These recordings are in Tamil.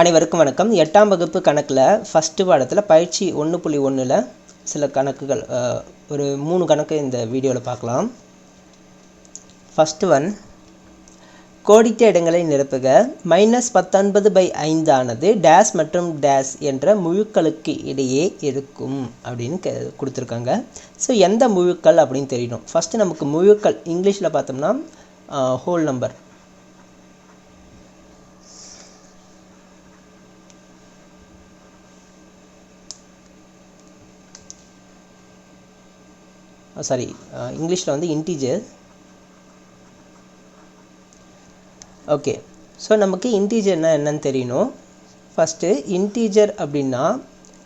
அனைவருக்கும் வணக்கம். எட்டாம் வகுப்பு கணக்கில் ஃபஸ்ட்டு பாடத்தில் பயிற்சி ஒன்று புள்ளி ஒன்றில் சில கணக்குகள் ஒரு மூணு கணக்கு இந்த வீடியோவில் பார்க்கலாம். ஃபஸ்ட்டு ஒன் கோடிட்ட இடங்களை நிரப்புக. மைனஸ் பத்தொன்பது பை ஐந்தானது டேஸ் மற்றும் டேஸ் என்ற முழுக்களுக்கு இடையே இருக்கும் அப்படின்னு கே கொடுத்துருக்காங்க. ஸோ எந்த முழுக்கள் அப்படின்னு தெரியணும். ஃபஸ்ட்டு நமக்கு முழுக்கள் இங்கிலீஷில் பார்த்தோம்னா ஹோல் நம்பர் சாரி இங்கிலீஷில் வந்து இன்டீஜர் ஓகே ஸோ நமக்கு இன்டீஜர்னால் என்னன்னு தெரியணும். ஃபஸ்ட்டு இன்டீஜர் அப்படின்னா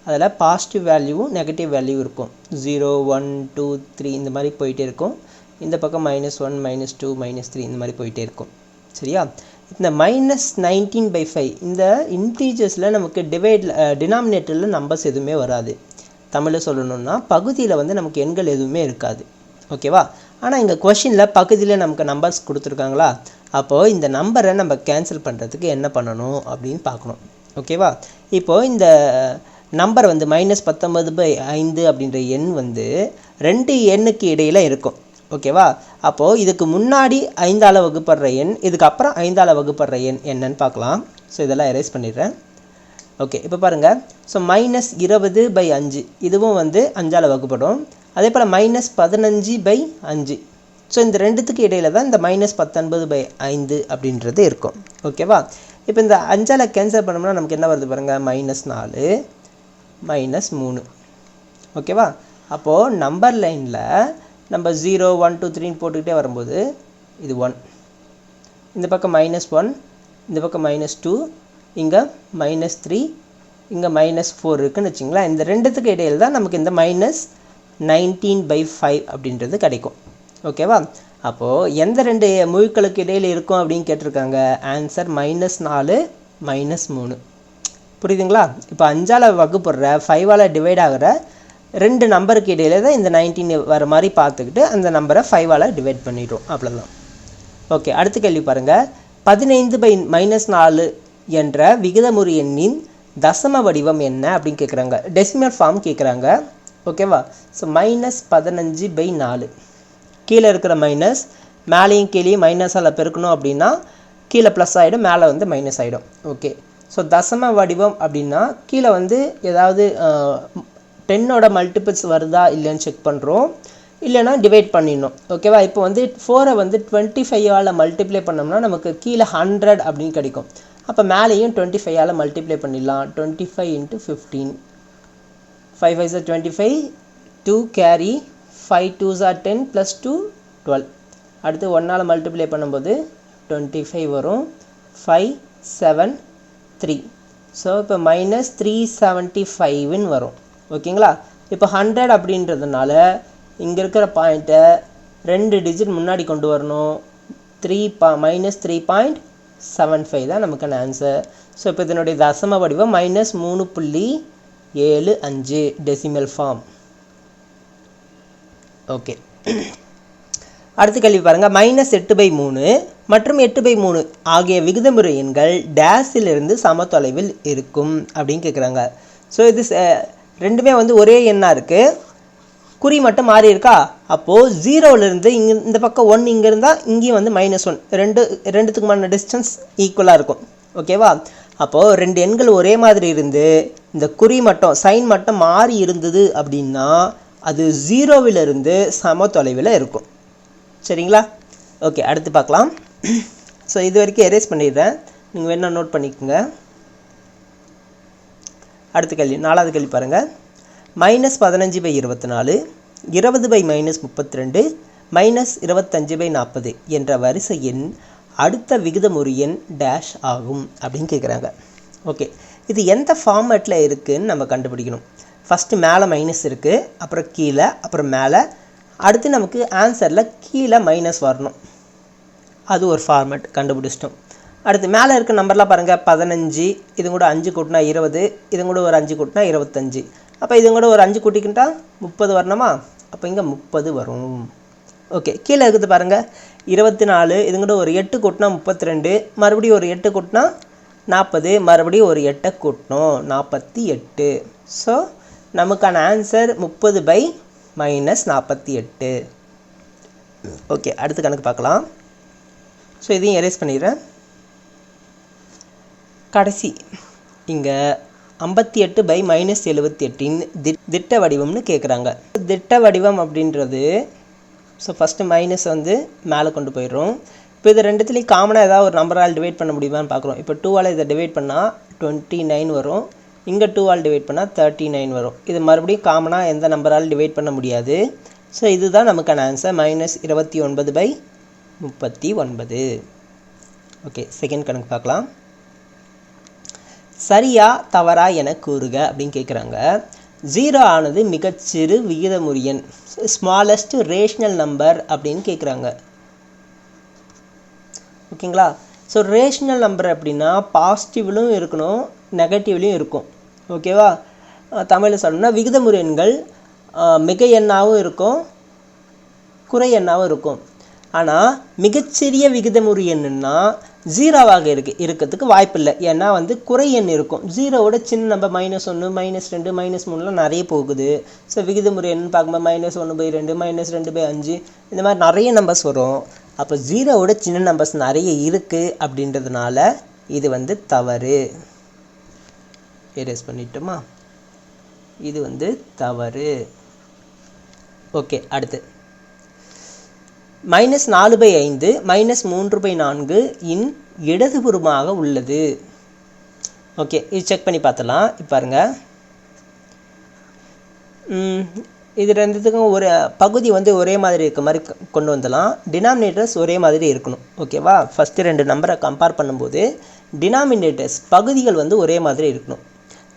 அதில் பாசிட்டிவ் வேல்யூவும் நெகட்டிவ் வேல்யூ இருக்கும். ஜீரோ ஒன் டூ த்ரீ இந்த மாதிரி போயிட்டே இருக்கும். இந்த பக்கம் minus one minus two minus three இந்த மாதிரி போயிட்டே இருக்கும். சரியா? இந்த மைனஸ் நைன்டீன் பை ஃபைவ் இந்த இன்டீஜர்ஸில் நமக்கு டிவைட் டினாமினேட்டரில் நம்பர்ஸ் எதுவுமே வராது. தமிழில் சொல்லணும்னா பகுதியில் வந்து நமக்கு எண்கள் எதுவுமே இருக்காது. ஓகேவா? ஆனால் இங்கே கொஷினில் பகுதியில் நமக்கு நம்பர்ஸ் கொடுத்துருக்காங்களா? அப்போது இந்த நம்பரை நம்ம கேன்சல் பண்ணுறதுக்கு என்ன பண்ணணும் அப்படின்னு பார்க்கணும். ஓகேவா? இப்போது இந்த நம்பர் வந்து மைனஸ் பத்தொம்பது பை ஐந்து அப்படின்ற எண் வந்து ரெண்டு எண்ணுக்கு இடையில் இருக்கும். ஓகேவா? அப்போது இதுக்கு முன்னாடி ஐந்தால் வகுப்படுற எண் இதுக்கப்புறம் ஐந்தால் வகுப்படுற எண் என்னன்னு பார்க்கலாம். ஸோ இதெல்லாம் எரேஸ் பண்ணிடுறேன். ஓகே இப்போ பாருங்கள் ஸோ மைனஸ் இருபது பை அஞ்சு. இதுவும் வந்து அஞ்சால் வகுப்படும். அதே போல் மைனஸ் பதினஞ்சு பை அஞ்சு. ஸோ இந்த ரெண்டுத்துக்கு இடையில தான் இந்த மைனஸ் பத்தொன்பது பை ஐந்து அப்படின்றது இருக்கும். ஓகேவா இப்போ இந்த அஞ்சால் கேன்சல் பண்ணோம்னா நமக்கு என்ன வருது பாருங்கள் மைனஸ் நாலு மைனஸ் மூணு. ஓகேவா அப்போது நம்பர் லைனில் நம்ம ஜீரோ ஒன் டூ த்ரீன்னு போட்டுக்கிட்டே வரும்போது இது ஒன் இந்த பக்கம் மைனஸ் ஒன் இந்த பக்கம் மைனஸ் டூ இங்கே மைனஸ் த்ரீ இங்கே மைனஸ் ஃபோர் இருக்குன்னு வச்சுங்களேன். இந்த ரெண்டுத்துக்கு இடையில் தான் நமக்கு இந்த மைனஸ் நைன்டீன் பை ஃபைவ் அப்படின்றது கிடைக்கும். ஓகேவா அப்போது எந்த ரெண்டு முழுக்களுக்கு இடையில் இருக்கும் அப்படின்னு கேட்டிருக்காங்க? ஆன்சர் மைனஸ் நாலு மைனஸ் மூணு. புரியுதுங்களா? இப்போ அஞ்சால் வகுப்படுற ஃபைவால் டிவைட் ஆகிற ரெண்டு நம்பருக்கு இடையில தான் இந்த நைன்டீன் வர மாதிரி பார்த்துக்கிட்டு அந்த நம்பரை ஃபைவால் டிவைட் பண்ணிடுறோம். அவ்வளோதான் ஓகே அடுத்த கேள்வி பாருங்கள் பதினைந்து பை மைனஸ் நாலு என்ற விகிதமுறு எண்ணின் தசம வடிவம் என்ன அப்படின்னு கேட்குறாங்க டெசிமல் ஃபார்ம் கேட்குறாங்க ஓகேவா ஸோ மைனஸ் பதினஞ்சு பை நாலு. கீழே இருக்கிற மைனஸ் மேலேயும் கீழேயும் மைனஸால் பெருக்கணும் அப்படின்னா கீழே ப்ளஸ் ஆகிடும் மேலே வந்து மைனஸ் ஆகிடும் ஓகே ஸோ தசம வடிவம் அப்படின்னா கீழே வந்து ஏதாவது டென்னோட மல்டிபிள்ஸ் வருதா இல்லைன்னு செக் பண்ணுறோம் இல்லைன்னா டிவைட் பண்ணிடணும். ஓகேவா இப்போ வந்து ஃபோரை வந்து டுவெண்ட்டி ஃபைவால் மல்டிப்ளை பண்ணோம்னா நமக்கு கீழே ஹண்ட்ரட் அப்படின்னு கிடைக்கும். அப்போ மேலேயும் டுவெண்ட்டி ஃபைவால் மல்டிப்ளை பண்ணிடலாம். Twenty five into fifteen five five sir twenty five two carry five two sir ten plus two twelve அடுத்து ஒன்னால் மல்டிப்ளை பண்ணும்போது டுவெண்ட்டி ஃபைவ் வரும். ஃபைவ் செவன் த்ரீ ஸோ இப்போ மைனஸ் த்ரீ செவன்ட்டி ஃபைவ்னு வரும். ஓகேங்களா? இப்போ ஹண்ட்ரட் அப்படின்றதுனால இங்கே இருக்கிற பாயிண்ட்டை ரெண்டு டிஜிட் முன்னாடி கொண்டு வரணும். த்ரீ பா minus three point seven five தான் நமக்கான ஆன்சர் ஸோ இப்போ இதனுடைய தசம வடிவம் மைனஸ் மூணு புள்ளி ஏழு அஞ்சு டெசிமல் ஃபார்ம் ஓகே அடுத்த கேள்வி பாருங்கள் மைனஸ் எட்டு பை மூணு மற்றும் எட்டு பை மூணு ஆகிய விகிதமுறை எண்கள் டேஸிலிருந்து சம தொலைவில் இருக்கும் அப்படின்னு கேட்குறாங்க ஸோ இது ரெண்டுமே வந்து ஒரே எண்ணாக இருக்குது குறி மட்டும் மாறி இருக்கா? அப்போது ஜீரோவிலேருந்து இங்கே இந்த பக்கம் ஒன் இங்கே இருந்தால் இங்கேயும் வந்து மைனஸ் ஒன் ரெண்டு ரெண்டுத்துக்குமான டிஸ்டன்ஸ் ஈக்குவலாக இருக்கும். ஓகேவா அப்போது ரெண்டு எண்கள் ஒரே மாதிரி இருந்து இந்த குறி மட்டும் சைன் மட்டும் மாறி இருந்தது அப்படின்னா அது ஜீரோவிலிருந்து சம தொலைவில் இருக்கும். சரிங்களா? ஓகே அடுத்து பார்க்கலாம். ஸோ இது வரைக்கும் எரேஸ் பண்ணிடுறேன். நீங்கள் வேணால் நோட் பண்ணிக்கோங்க. அடுத்த கேள்வி நாலாவது கேள்வி பாருங்கள் மைனஸ் பதினஞ்சு பை இருபத்தி நாலு இருபது பை மைனஸ் முப்பத்தி ரெண்டு மைனஸ் இருபத்தஞ்சு பை நாற்பது என்ற வரிசை எண் அடுத்த விகிதமுறு எண் டேஷ் ஆகும் அப்படின்னு கேட்குறாங்க ஓகே இது எந்த ஃபார்மேட்டில் இருக்குதுன்னு நம்ம கண்டுபிடிக்கணும். ஃபஸ்ட்டு மேலே மைனஸ் இருக்குது அப்புறம் கீழே அப்புறம் மேலே. அடுத்து நமக்கு ஆன்சரில் கீழே மைனஸ் வரணும். அது ஒரு ஃபார்மேட் கண்டுபிடிச்சிட்டோம். அடுத்து மேலே இருக்க நம்பர்லாம் பாருங்கள் பதினஞ்சு இது கூட அஞ்சு கூட்டினா இருபது இது கூட ஒரு அஞ்சு கூட்டினா இருபத்தஞ்சு. அப்போ இது கூட ஒரு அஞ்சு கூட்டிக்கிட்டா முப்பது வரணுமா? அப்போ இங்கே முப்பது வரும். ஓகே கீழே இருக்குது பாருங்கள் இருபத்தி நாலு இது கூட ஒரு எட்டு கூட்டினா முப்பத்தி ரெண்டு மறுபடியும் ஒரு எட்டு கூட்டினா நாற்பது மறுபடியும் ஒரு எட்டை கூட்டணும் நாற்பத்தி எட்டு. ஸோ நமக்கான ஆன்சர் முப்பது பை மைனஸ் நாற்பத்தி எட்டு. ஓகே அடுத்த கணக்கு பார்க்கலாம். ஸோ இதையும் எரேஸ் பண்ணிடுறேன். கடைசி இங்கே ஐம்பத்தி எட்டு பை மைனஸ் எழுபத்தி எட்டின் திட்ட வடிவம்னு கேட்குறாங்க திட்ட வடிவம் அப்படின்றது ஸோ ஃபஸ்ட்டு மைனஸ் வந்து மேலே கொண்டு போயிடுறோம். இப்போ இது ரெண்டுத்துலேயும் காமனாக ஏதாவது ஒரு நம்பரால் டிவைட் பண்ண முடியுமான்னு பார்க்குறோம் இப்போ டூவால் இதை டிவைட் பண்ணால் டுவெண்ட்டி நைன் வரும். இங்கே டூவால் டிவைட் பண்ணால் தேர்ட்டி நைன் வரும். இது மறுபடியும் காமனாக எந்த நம்பரால் டிவைட் பண்ண முடியாது. ஸோ இதுதான் நமக்கான ஆன்சர் மைனஸ் இருபத்தி ஒன்பது பை முப்பத்தி ஒன்பது. ஓகே செகண்ட் கணக்கு பார்க்கலாம். சரியா தவறா என கூறுக அப்படின்னு கேட்குறாங்க ஜீரோ ஆனது மிகச்சிறு விகிதமுறியன் ஸ்மாலஸ்ட் ரேஷ்னல் நம்பர் அப்படின்னு கேட்குறாங்க ஓகேங்களா? ஸோ ரேஷ்னல் நம்பர் அப்படின்னா பாசிட்டிவ்லும் இருக்கணும் நெகட்டிவ்லையும் இருக்கும். ஓகேவா? தமிழில் சொல்லணும்னா விகிதமுறு எண்கள் மிக எண்ணாகவும் இருக்கும் குறை எண்ணாகவும் இருக்கும். ஆனால் மிகச்சிறிய விகிதமுறை எண்ணுன்னா ஜீரோவாக இருக்கு இருக்கிறதுக்கு வாய்ப்பில்லை. ஏன்னா வந்து குறை எண் இருக்கும். ஜீரோவோட சின்ன நம்பர் மைனஸ் ஒன்று மைனஸ் ரெண்டு மைனஸ் மூணுலாம் நிறைய போகுது. ஸோ விகிதமுறை என்னன்னு பார்க்கும்போது மைனஸ் ஒன்று பை ரெண்டு மைனஸ் ரெண்டு பை அஞ்சு இந்த மாதிரி நிறைய நம்பர்ஸ் வரும். அப்போ ஜீரோவோட சின்ன நம்பர்ஸ் நிறைய இருக்குது அப்படின்றதுனால இது வந்து தவறு. எரேஸ் பண்ணிட்டோமா? இது வந்து தவறு. ஓகே அடுத்து. மைனஸ் நாலு பை ஐந்து மைனஸ் மூன்று பை நான்கு இன் இடதுபுறமாக உள்ளது. ஓகே இது செக் பண்ணி பார்த்தலாம் இப்போ பாருங்க. இது ரெண்டுத்துக்கும் ஒரு பகுதி வந்து ஒரே மாதிரி இருக்க மாதிரி கொ- கொண்டு வந்துடலாம். டினாமினேட்டர்ஸ் ஒரே மாதிரி இருக்கணும். ஓகேவா ஃபஸ்ட்டு ரெண்டு நம்பரை கம்பேர் பண்ணும்போது டினாமினேட்டர்ஸ் பகுதிகள் வந்து ஒரே மாதிரி இருக்கணும்.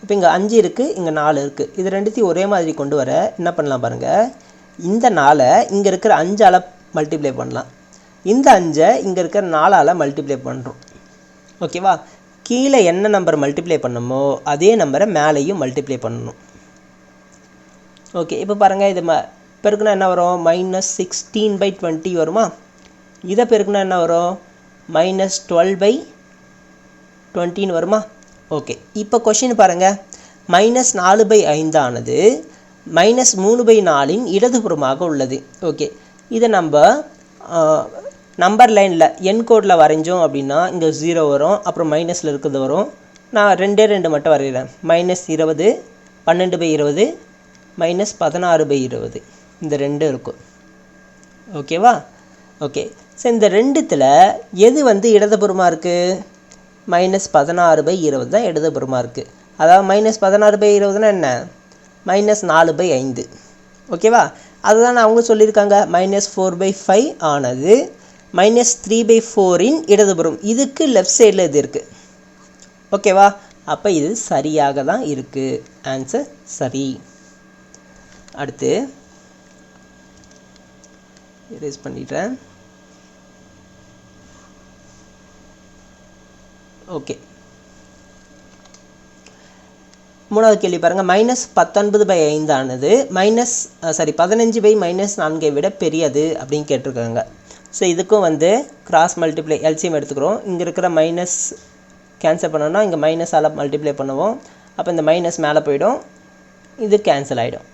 இப்போ இங்கே அஞ்சு இருக்குது இங்கே நாலு இருக்குது இது ரெண்டுத்தையும் ஒரே மாதிரி கொண்டு வர என்ன பண்ணலாம் பாருங்கள் இந்த நாளை இங்கே இருக்கிற அஞ்சால் மல்டிப்ளை பண்ணலாம். இந்த அஞ்சை இங்கே இருக்கிற நாலால் மல்டிப்ளை பண்ணுறோம் ஓகேவா கீழே என்ன நம்பர் மல்டிப்ளை பண்ணமோ அதே நம்பரை மேலேயும் மல்டிப்ளை பண்ணணும். ஓகே இப்போ பாருங்கள் இது ம பெருக்குனா என்ன வரும்? மைனஸ் சிக்ஸ்டீன் பை டுவெண்ட்டி வருமா? இதை பெருக்குனா என்ன வரும்? மைனஸ் டுவெல் பை டுவெண்ட்டின்னு வருமா? ஓகே இப்போ கொஷின் பாருங்கள் மைனஸ் நாலு பை ஐந்தானது மைனஸ் மூணு பை நாலின் இடதுபுறமாக உள்ளது. ஓகே இதை நம்ம நம்பர் லைனில் என் கோடில் வரைஞ்சோம் அப்படின்னா இங்கே ஜீரோ வரும் அப்புறம் மைனஸில் இருக்கிறது வரும். நான் ரெண்டே ரெண்டு மட்டும் வரைகிறேன். மைனஸ் இருபது பன்னெண்டு பை இருபது மைனஸ் பதினாறு பை இருபது. இந்த ரெண்டு இருக்கும். ஓகேவா ஓகே ஸோ இந்த ரெண்டுத்தில் எது வந்து இடதுபுறமாக இருக்குது மைனஸ் பதினாறு பை இருபது தான் இடதுபுறமாக இருக்குது அதாவது மைனஸ் பதினாறு பை இருபதுனா என்ன? மைனஸ் நாலு பை ஐந்து. ஓகேவா அதுதான் அவங்க சொல்லியிருக்காங்க. மைனஸ் ஃபோர் பை ஃபைவ் ஆனது மைனஸ் த்ரீ பை ஃபோரின் இடதுபுறம். இதுக்கு லெஃப்ட் சைடில் இது இருக்குது ஓகேவா அப்போ இது சரியாக தான் இருக்குது ஆன்சர் சரி. அடுத்து erase பண்ணிடுறேன். ஓகே மூணாவது கேள்வி பாருங்கள் மைனஸ் பத்தொன்பது பை ஐந்தானது மைனஸ் சாரி பதினஞ்சு பை மைனஸ் நான்கை விட பெரியது அப்படின்னு கேட்டிருக்காங்க. ஸோ இதுக்கும் வந்து கிராஸ் மல்டிப்ளை எல்சிஎம் எடுத்துக்கிறோம். இங்கே இருக்கிற மைனஸ் கேன்சல் பண்ணோம்னா இங்கே மைனஸால் மல்டிப்ளை பண்ணுவோம். அப்போ இந்த மைனஸ் மேலே போயிடும். இது கேன்சல் ஆகிடும்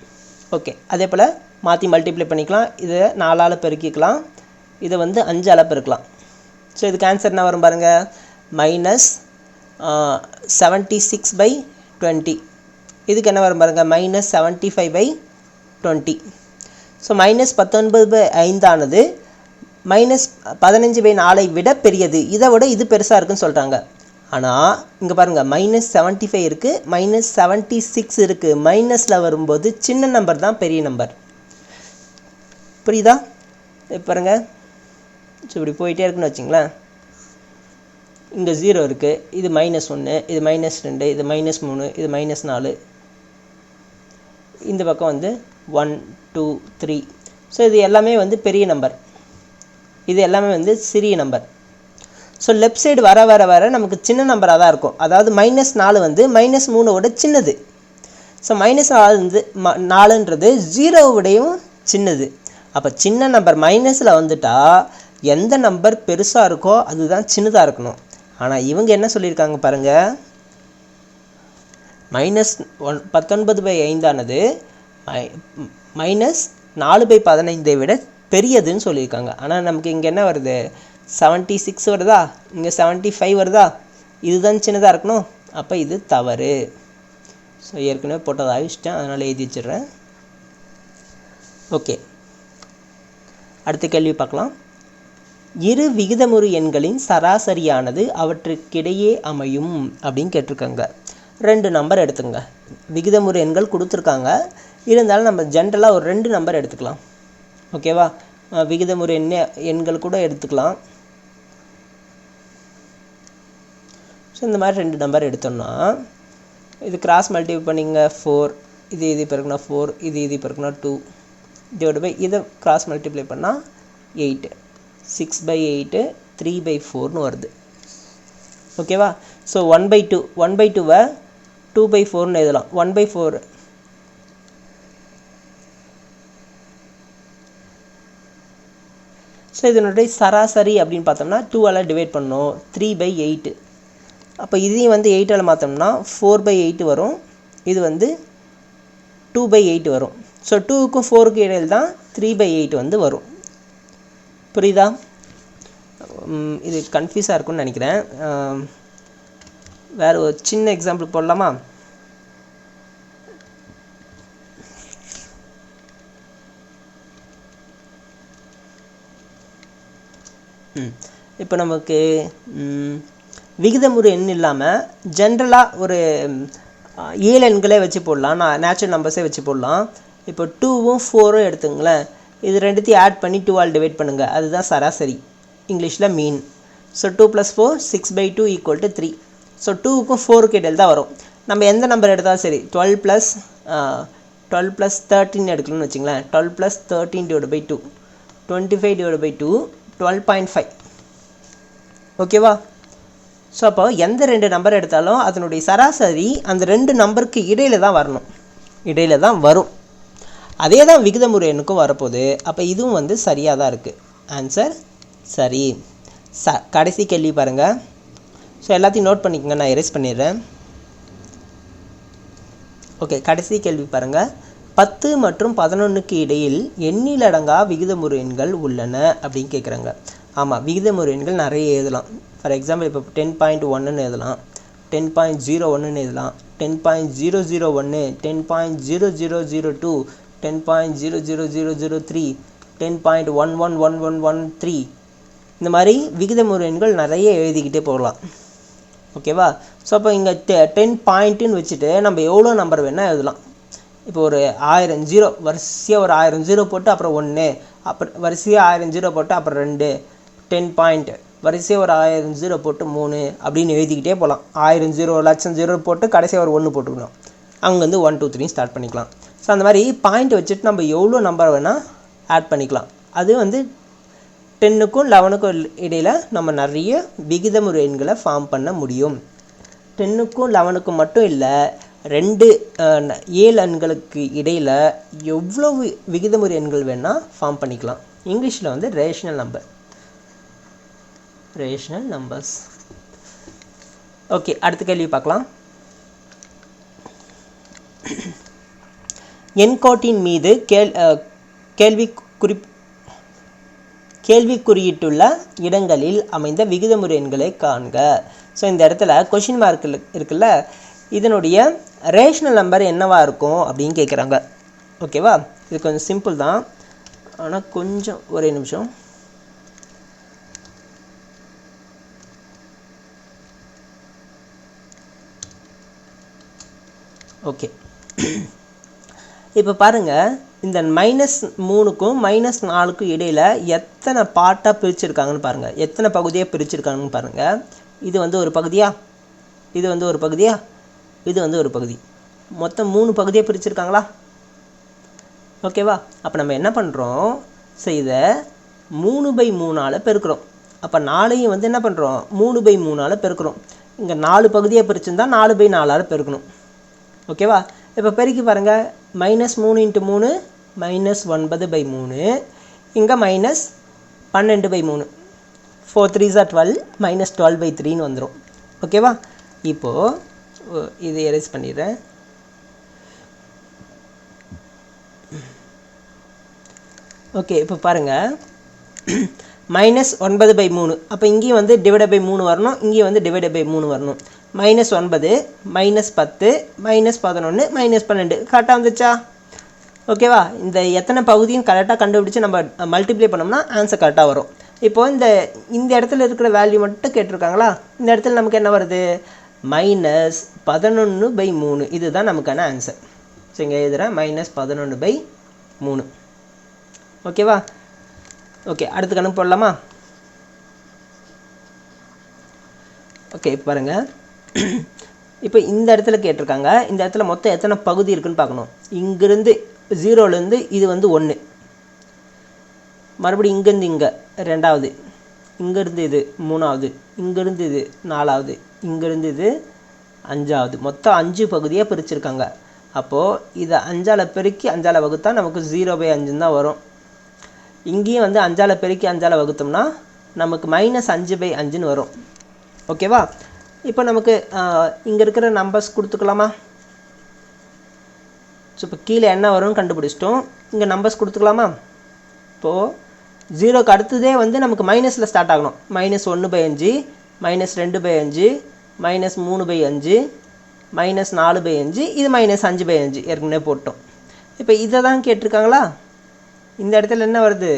ஓகே அதே போல் மாற்றி மல்டிப்ளை பண்ணிக்கலாம். இதை நாலால் பெருக்கிக்கலாம். இதை வந்து அஞ்சால் பெருக்கலாம். ஸோ இதுக்கு ஆன்சர் என்ன வரும் பாருங்கள் minus seventy six by twenty இதுக்கு என்ன வரும் பாருங்கள் minus seventy five by twenty so minus பத்தொன்பது பை ஐந்தானது மைனஸ் பதினஞ்சு பை நாலை விட பெரியது. இதை விட இது பெருசாக இருக்குன்னு சொல்கிறாங்க ஆனால் இங்கே பாருங்கள் மைனஸ் செவன்ட்டி ஃபைவ் இருக்குது மைனஸ் செவன்ட்டி சிக்ஸ் இருக்குது மைனஸில் வரும்போது சின்ன நம்பர் தான் பெரிய நம்பர் புரியுதா? இப்போ பாருங்க. ஸோ இப்படி போயிட்டே இருக்குன்னு வச்சிங்களேன். இங்கே ஜீரோ இருக்குது இது மைனஸ் ஒன்று இது மைனஸ் ரெண்டு இது மைனஸ் மூணு இது மைனஸ் நாலு. இந்த பக்கம் வந்து ஒன் டூ த்ரீ ஸோ இது எல்லாமே வந்து பெரிய நம்பர் இது எல்லாமே வந்து சிறிய நம்பர் ஸோ லெஃப்ட் சைடு வர வர வர நமக்கு சின்ன நம்பராக தான் இருக்கும். அதாவது மைனஸ் நாலு வந்து மைனஸ் மூணோட சின்னது. ஸோ மைனஸ் நாலு வந்து ம நாலுன்றது ஜீரோவுடையும் சின்னது. அப்போ சின்ன நம்பர் மைனஸில் வந்துட்டால் எந்த நம்பர் பெருசாக இருக்கோ அதுதான் சின்னதாக இருக்கணும். ஆனால் இவங்க என்ன சொல்லியிருக்காங்க பாருங்கள் மைனஸ் ஒன் பத்தொன்பது பை ஐந்தானது மைனஸ் நாலு பை பதினைந்தை விட பெரியதுன்னு சொல்லியிருக்காங்க. ஆனால் நமக்கு இங்கே என்ன வருது? செவன்ட்டி சிக்ஸ் வருதா? இங்கே செவன்ட்டி ஃபைவ் வருதா? இதுதான் சின்னதாக இருக்கணும். அப்போ இது தவறு. ஸோ ஏற்கனவே போட்டதை அழிச்சிட்டேன் அதனால் எழுதி வச்சிடுறேன். ஓகே அடுத்த கேள்வி பார்க்கலாம். இரு விகிதமுறு எண்களின் சராசரியானது அவற்றுக்கிடையே அமையும் அப்படின்னு கேட்டிருக்காங்க. ரெண்டு நம்பர் எடுத்துங்க. விகிதமுறு எண்கள் கொடுத்துருக்காங்க. இருந்தாலும் நம்ம ஜென்ரலாக ஒரு ரெண்டு நம்பர் எடுத்துக்கலாம். ஓகேவா அஹ் விகிதமுறு எண்கள் கூட எடுத்துக்கலாம். ஸோ இந்த மாதிரி ரெண்டு நம்பர் எடுத்தோம்னா இது கிராஸ் மல்டிபிள் பண்ணிங்க ஃபோர் இது இது பிறகுனா ஃபோர் இது இது பிறகுனா டூ டிவைட் பை இதை கிராஸ் மல்டிப்ளை பண்ணால் eight six by eight three by ஃபோர்னு வருது. ஓகேவா so one by two one by டூவை டூ பை ஃபோர்னு எழுதலாம். ஒன் பை ஃபோர் ஸோ இதனுடைய சராசரி அப்படின்னு பார்த்தோம்னா டூவால் டிவைட் பண்ணோம். த்ரீ பை எயிட்டு அப்போ இதையும் வந்து எயிட்டால் மாற்றோம்னா ஃபோர் பை எயிட்டு வரும். இது வந்து டூ பை எயிட் வரும். ஸோ டூவுக்கும் ஃபோருக்கும் இடையில் தான் த்ரீ பை எயிட் வந்து வரும். புரியுதா? இது கன்ஃபியூஸாக இருக்கும்னு நினைக்கிறேன். வேறு ஒரு சின்ன எக்ஸாம்பிள் போடலாமா? ம் இப்போ நமக்கு விகிதமுறை விகிதமுறு எண் இல்லாமல் ஜென்ரலாக ஒரு ஏழு எண்களே வச்சு போடலாம். நான் நேச்சுரல் நம்பர்ஸே வச்சு போடலாம். இப்போ டூவும் ஃபோரும் எடுத்துங்களேன். இது ரெண்டுத்தையும் ஆட் பண்ணி டூவால் டிவைட் பண்ணுங்கள் அதுதான் சராசரி. இங்கிலீஷில் mean so two plus four six by two equal to three so டூவுக்கும் ஃபோருக்கு இடையில் தான் வரும். நம்ம எந்த நம்பர் எடுத்தாலும் சரி twelve plus twelve plus thirteen எடுக்கணும்னு வச்சுங்களேன். Twelve plus thirteen divide by two twenty five divide by two twelve point five ஓகேவா ஸோ அப்போ எந்த ரெண்டு நம்பர் எடுத்தாலும் அதனுடைய சராசரி அந்த ரெண்டு நம்பருக்கு இடையில தான் வரணும். இடையில தான் வரும். அதே தான் விகிதமுறை எண்ணுக்கும் வரப்போகுது. அப்போ இதுவும் வந்து சரியாக தான் இருக்குது ஆன்சர் சரி. ச கடைசி கேள்வி பாருங்கள் ஸோ எல்லாத்தையும் நோட் பண்ணிக்கோங்க நான் எரேஸ் பண்ணிடுறேன். ஓகே கடைசி கேள்வி பாருங்கள் பத்து மற்றும் பதினொன்றுக்கு இடையில் எண்ணிலடங்கா விகித எண்கள் உள்ளன அப்படின்னு கேட்குறாங்க ஆமாம் விகித எண்கள் நிறைய எழுதலாம். ஃபார் எக்ஸாம்பிள் இப்போ டென் பாயிண்ட் ஒன்றுன்னு எழுதலாம். டென் பாயிண்ட் ஜீரோ ஒன்றுன்னு எழுதலாம். டென் பாயிண்ட் ஜீரோ ஜீரோ ஒன்று ten point zero zero zero two ten point zero zero zero zero three ten point one one one one one three இந்த மாதிரி விகிதமுறு எண்கள் நிறைய எழுதிக்கிட்டே போகலாம். ஓகேவா ஸோ அப்போ இங்கே டெ டென் பாயிண்ட்டுன்னு வச்சுட்டு நம்ம எவ்வளோ நம்பர் வேணால் எழுதலாம். இப்போ ஒரு ஆயிரம் ஜீரோ வரிசையாக ஒரு ஆயிரம் ஜீரோ போட்டு அப்புறம் ஒன்று அப்புறம் வரிசையாக ஆயிரம் ஜீரோ போட்டு அப்புறம் ரெண்டு டென் பாயிண்ட் வரிசையாக ஒரு ஆயிரம் ஜீரோ போட்டு மூணு அப்படின்னு எழுதிக்கிட்டே போகலாம். ஆயிரம் ஜீரோ லட்சம் ஜீரோ போட்டு கடைசியாக ஒரு ஒன்று போட்டுக்கணும். அங்கேருந்து ஒன் டூ த்ரீ ஸ்டார்ட் பண்ணிக்கலாம். ஸோ அந்த மாதிரி பாயிண்ட் வச்சுட்டு நம்ம எவ்வளோ நம்பர் வேணால் ஆட் பண்ணிக்கலாம். அது வந்து டென்னுக்கும் லெவனுக்கும் இடையில் நம்ம நிறைய விகிதமுறை எண்களை ஃபார்ம் பண்ண முடியும். டென்னுக்கும் லெவனுக்கும் மட்டும் இல்லை ரெண்டு ஏழு எண்களுக்கு இடையில் எவ்வளோ விகிதமுறை எண்கள் வேணால் ஃபார்ம் பண்ணிக்கலாம். இங்கிலீஷில் வந்து rational number rational numbers okay அடுத்த கேள்வி பார்க்கலாம். என்கோட்டின் மீது கேள் கேள்வி குறிப் கேள்வி குறியிட்டுள்ள இடங்களில் அமைந்த விகிதமுறை எண்களை காண்க. ஸோ இந்த இடத்துல கொஷின் மார்க் இருக்குல்ல? இதனுடைய ரேஷனல் நம்பர் என்னவா இருக்கும் அப்படின்னு கேட்குறாங்க ஓகேவா இது கொஞ்சம் சிம்பிள் தான். ஆனால் கொஞ்சம் ஒரே நிமிஷம். ஓகே இப்போ பாருங்கள் இந்த மைனஸ் மூணுக்கும் மைனஸ் நாலுக்கும் இடையில் எத்தனை பார்ட்டாக பிரிச்சுருக்காங்கன்னு பாருங்கள் எத்தனை பகுதியாக பிரிச்சுருக்காங்கன்னு பாருங்கள் இது வந்து ஒரு பகுதியா? இது வந்து ஒரு பகுதியா? இது வந்து ஒரு பகுதி. மொத்தம் மூணு பகுதியாக பிரிச்சுருக்காங்களா? ஓகேவா அப்போ நம்ம என்ன பண்ணுறோம் ஸோ இதை மூணு பை மூணால் பெருக்கிறோம். அப்போ நாலையும் வந்து என்ன பண்ணுறோம் மூணு பை மூணால் பெருக்கிறோம். இங்கே நாலு பகுதியாக பிரிச்சுருந்தா நாலு பை நாலால் பெருக்கணும். ஓகேவா இப்போ பெருக்கி பாருங்கள் மைனஸ் மூணு இன்ட்டு மூணு மைனஸ் ஒன்பது பை மூணு. இங்கே மைனஸ் பன்னெண்டு பை மூணு. ஃபோர் த்ரீ ஜார் டுவெல் மைனஸ் டுவெல் பை த்ரீன்னு வந்துடும் ஓகேவா இப்போது இது எரேஸ் பண்ணிடுறேன். ஓகே இப்போ பாருங்கள் மைனஸ் ஒன்பது பை மூணு. அப்போ இங்கேயும் வந்து டிவைட் பை மூணு வரணும் இங்கேயும் வந்து டிவைட் பை மூணு வரணும். மைனஸ் ஒன்பது மைனஸ் பத்து மைனஸ் பதினொன்று மைனஸ் பன்னெண்டு. கரெக்டாக வந்துச்சா? ஓகேவா இந்த எத்தனை பகுதியும் கரெக்டாக கண்டுபிடிச்சு நம்ம மல்டிப்ளை பண்ணோம்னா ஆன்சர் கரெக்டாக வரும். இப்போது இந்த இந்த இடத்துல இருக்கிற வேல்யூ மட்டும் கேட்டிருக்காங்களா? இந்த இடத்துல நமக்கு என்ன வருது? மைனஸ் பதினொன்று பை மூணு. இதுதான் நமக்கான ஆன்சர் ஸோ இங்கே எழுதுகிறேன் மைனஸ் பதினொன்று பை மூணு ஓகேவா ஓகே அடுத்து கணக்கு போடலாமா? ஓகே இப்போ பாருங்கள் இப்போ இந்த இடத்துல கேட்டிருக்காங்க. இந்த இடத்துல மொத்தம் எத்தனை பகுதி இருக்குன்னு பார்க்கணும். இங்கேருந்து ஜீரோலேருந்து இது வந்து ஒன்று மறுபடியும் இங்கேருந்து இங்கே ரெண்டாவது. இங்கேருந்து இது மூணாவது. இங்கேருந்து இது நாலாவது. இங்கேருந்து இது அஞ்சாவது. மொத்தம் அஞ்சு பகுதியாக பிரிச்சிருக்காங்க. அப்போது இதை அஞ்சால் பெருக்கி அஞ்சால் வகுத்தா நமக்கு ஜீரோ பை அஞ்சுன்னு தான் வரும். இங்கேயும் வந்து அஞ்சால் பெருக்கி அஞ்சால் வகுத்தோம்னா நமக்கு மைனஸ் அஞ்சு பை அஞ்சுன்னு வரும். ஓகேவா இப்போ நமக்கு இங்கே இருக்கிற நம்பர்ஸ் கொடுத்துக்கலாமா? ஸோ இப்போ கீழே என்ன வரும்னு கண்டுபிடிச்சிட்டோம். இங்கே நம்பர்ஸ் கொடுத்துக்கலாமா? இப்போது ஜீரோக்கு அடுத்ததே வந்து நமக்கு மைனஸில் ஸ்டார்ட் ஆகணும். மைனஸ் ஒன்று பை அஞ்சு மைனஸ் ரெண்டு பை அஞ்சு மைனஸ் மூணு பை அஞ்சு மைனஸ் நாலு பை அஞ்சு இது மைனஸ் அஞ்சு பை அஞ்சு. ஏற்கனவே போட்டோம். இப்போ இதை தான் கேட்டிருக்காங்களா? இந்த இடத்துல என்ன வருது?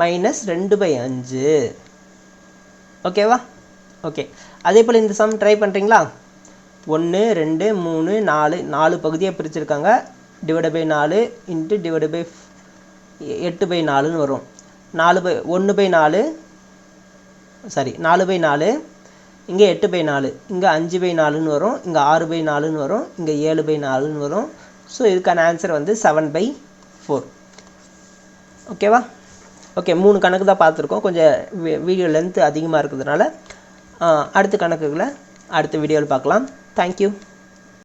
மைனஸ் ரெண்டு பை அஞ்சு. ஓகேவா ஓகே அதே போல் இந்த சம் ட்ரை பண்ணுறீங்களா ஒன்று ரெண்டு மூணு நாலு. நாலு பகுதியாக பிரிச்சிருக்காங்க. டிவைட் பை நாலு இன்ட்டு டிவைட் பை எட்டு பை நாலுன்னு வரும். நாலு பை ஒன்று பை நாலு. சாரி நாலு பை நாலு. இங்கே எட்டு பை நாலு. இங்கே அஞ்சு பை நாலுன்னு வரும். இங்கே ஆறு பை நாலுன்னு வரும். இங்கே ஏழு பை நாலுன்னு வரும். ஸோ இதுக்கான ஆன்சர் வந்து செவன் பை ஃபோர் ஓகேவா? ஓகே மூணு கணக்கு தான் பார்த்துருக்கோம். கொஞ்சம் வீடியோ லென்த்து அதிகமாக இருக்கிறதுனால அடுத்த கணக்குகளை அடுத்த வீடியோவில் பார்க்கலாம். தேங்க்யூ